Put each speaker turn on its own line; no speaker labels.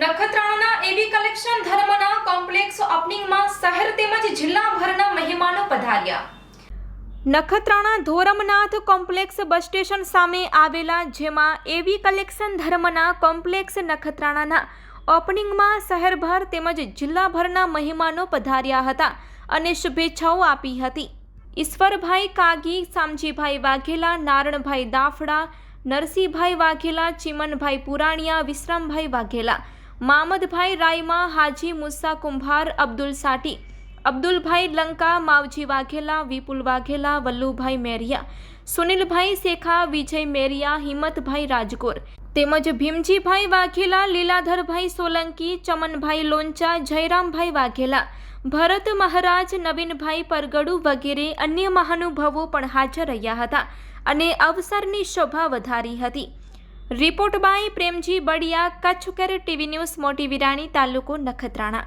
નખત્રાણાના AB collection ધર્મના complex ઓપનિંગમાં શહેર તેમજ જિલ્લાભરના મહેમાનો પધાર્યા. Nakhatrana Dhoramnath complex bus station સામે આવેલા જેમાં એવી કલેક્શન ધર્મના કોમ્પ્લેક્સ નખત્રાણાના ઓપનિંગમાં શહેરભર તેમજ જિલ્લાભરના મહેમાનો પધાર્યા હતા અને શુભેચ્છાઓ આપી હતી. ઈશ્વરભાઈ કાગી, સામજીભાઈ વાઘેલા, નારણભાઈ દાફડા, નરસિંહભાઈ વાઘેલા, ચિમનભાઈ પુરાણિયા, વિશ્રામભાઈ વાઘેલા મામદભાઈ રાયમા હાજી મુસ્સા કુંભાર અબ્દુલ સાટી, અબ્દુલભાઈ લંકા, માવજી વાઘેલા, વિપુલ વાઘેલા, વલ્લુભાઈ મેરિયા, સુનિલભાઈ શેખા, વિજય મેરિયા, હિંમતભાઈ રાજકોર તેમજ ભીમજીભાઈ વાઘેલા, લીલાધરભાઈ સોલંકી, ચમનભાઈ લોંચા, જયરામભાઈ વાઘેલા, ભરત મહારાજ, નવીનભાઈ પરગડુ વગેરે અન્ય મહાનુભાવો પણ હાજર રહ્યા હતા અને અવસરની શોભા વધારી હતી. Report by Premji Badiya Kutch care TV news Moti Virani તાલુકો નખત્રાણા.